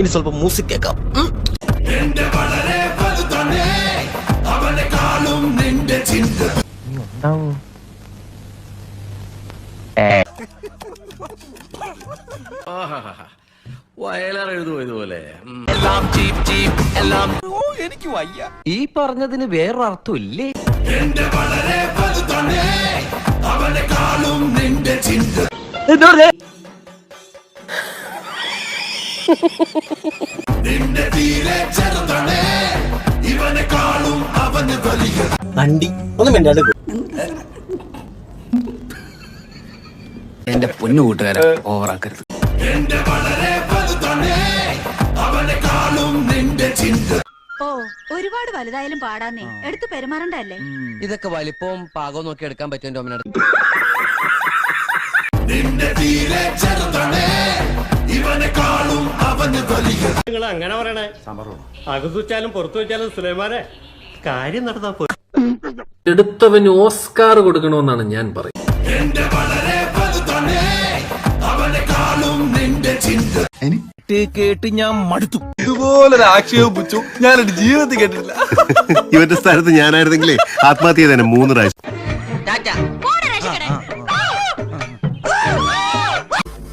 ഇനി സ്വല്പം മ്യൂസിക് കേൾക്കാം. ഓ എനിക്ക് ഈ പറഞ്ഞതിന് വേറൊരർത്ഥം ഇല്ലേ അണ്ടി ഒന്ന് മിണ്ടാണ്ട്. എന്റെ പൊന്നു കൂട്ടുകാരെ ഓവറാക്കരുത്. ഓ ഒരുപാട് വലുതായാലും പാടാന്നേ. എടുത്ത് പെരുമാറണ്ടല്ലേ ഇതൊക്കെ വലിപ്പവും പാകവും നോക്കി എടുക്കാൻ പറ്റും നിന്റെ ഒമ്മനടുത്ത് നിങ്ങൾ അങ്ങനെ പറയണേ. അകത്ത് വെച്ചാലും പുറത്തു വെച്ചാലും സുലൈമാനെ കാര്യം നടന്നാ പോയി എടുത്തവന് ഓസ്കാർ കൊടുക്കണമെന്നാണ് ഞാൻ പറയുന്നത്. കേട്ട് ഞാൻ മടുത്തു. ഇതുപോലൊരു ആക്ഷേപം പുച്ചു. ഞാൻ എന്റെ ജീവിതത്തിൽ കേട്ടിട്ടില്ല. ഇവന്റെ സ്ഥലത്ത് ഞാനായിരുന്നെങ്കിലേ ആത്മഹത്യ തന്നെ മൂന്ന് പ്രാവശ്യം.